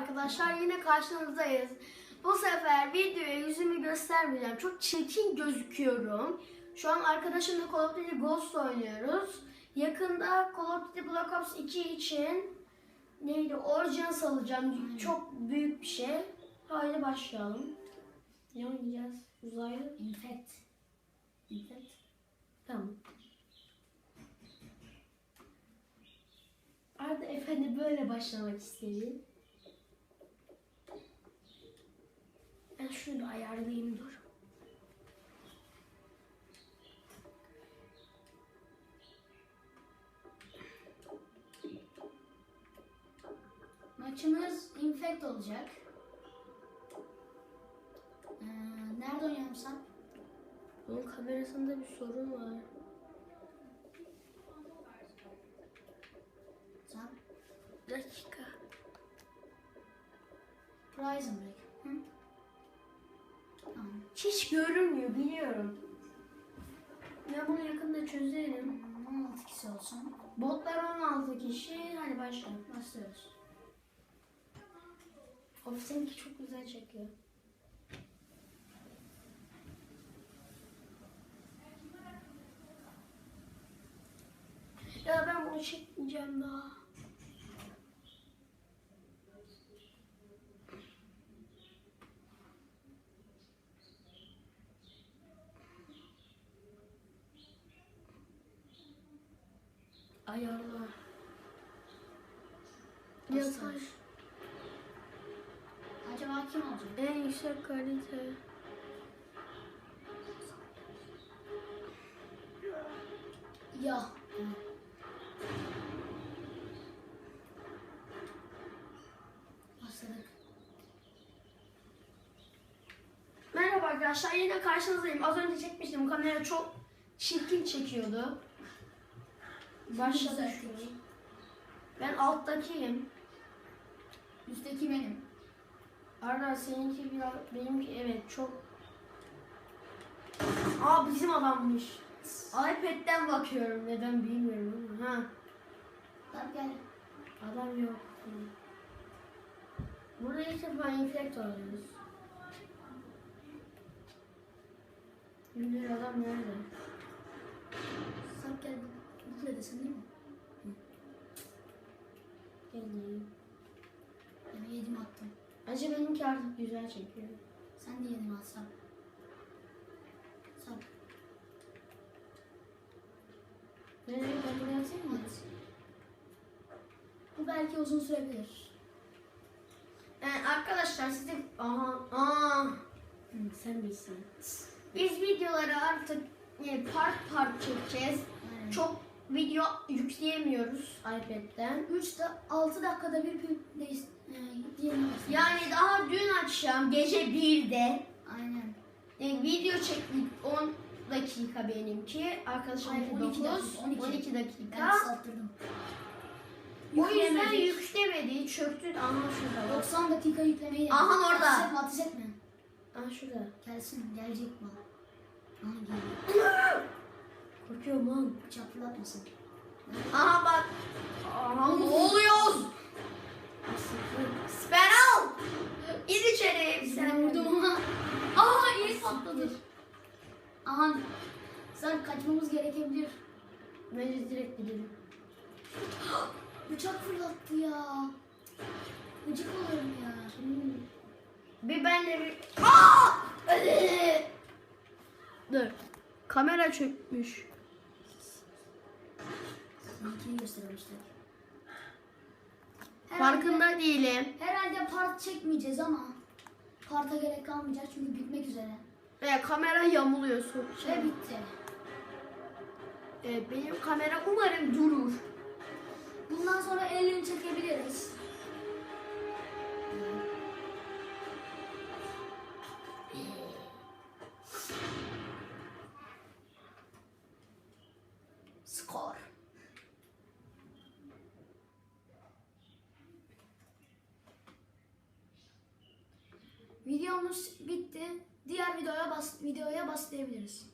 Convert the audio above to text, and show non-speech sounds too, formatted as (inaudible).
arkadaşlar yine karşınızdayız. Bu sefer videoya yüzümü göstermeyeceğim. Çok çirkin gözüküyorum. Şu an arkadaşımla Call of Duty Ghost oynuyoruz. Yakında Call of Duty Black Ops 2 için neydi Origins alacağım. Çok büyük bir şey. Haydi başlayalım. Ne oynayacağız? Uzaylı. Infect. Infect. Tamam. Arda Efendi böyle başlamak istedi. Ben şunu ayarlayayım dur. Maçımız Infect olacak. Ee, nerede oynayalım sen? Bunun kamerasında bir sorun var. Sen? Dakika. Prison Break. Hiç görünmüyor biliyorum. Ben bunu yakında çözerim. Hmm, 16 kişi olsun. Botlar 16 kişi. Hadi başlayalım. Başlıyoruz. Of seninki çok güzel çekiyor. Ya ben bunu çekmeyeceğim daha. Ayarlar. Yatar. Acaba kim olacak? En yüksek kalite. Ya. Başladık. Merhaba arkadaşlar yine karşınızdayım. Az önce çekmiştim. Kamera çok çirkin çekiyordu. Başladı. Düzelttik. Ben alttakiyim. Üstteki benim. Arda seninki biraz benimki evet çok. Aa bizim adammış. iPad'den bakıyorum neden bilmiyorum ama. Ha Tabii gel. adam yok. Burada ilk defa infect oluyoruz. Şimdi adam nerede? Sarp gel. Mutlu edesin değil mi? Geleyim. Ben yedim attım. Acaba benimki artık güzel çekiyor. Sen de yedin at Sarp. Sarp. Nereye kabul etsene mi? At. Bu belki uzun sürebilir. Yani arkadaşlar size aha aa Hı, sen misin? Biz videoları artık e, part part çekeceğiz. Aynen. Çok video yükleyemiyoruz iPad'den. 3 da 6 dakikada bir değiş e. Yani daha dün akşam gece 1'de Aynen. e, video çektik 10 dakika benimki. Arkadaşım Hayır, 12 12 9 dakika, 12, 12 dakika. Ben kısalttırdım. O yüzden yüklemedi. Çöktü. Aha şurada. bak. 90 dakika yüklemeyi Aha, orada. Ateş etme ateş etme. Aha şurada. Gelsin gelecek bana. Aha geliyor. (laughs) Korkuyorum lan. Bıçak fırlatmasın. Aha bak. Aha ne oluyor? Siper al. İn içeri. Sen vurdum ama. Aa iyi patladı. Aha. Sen kaçmamız gerekebilir. Bence direkt gidelim. (gasps) Bıçak fırlattı ya. Gıcık oluyorum ya. Bir benle bir... Aa! Dur. Kamera çökmüş. Seninkini göstermişler. Farkında değilim. Herhalde part çekmeyeceğiz ama parta gerek kalmayacak çünkü bitmek üzere. Ve kamera yamuluyor. su- Ve Şey, bitti. e, benim kamera umarım durur. Bundan sonra elini çekebiliriz. Videomuz bitti. Diğer videoya bas videoya baslayabiliriz.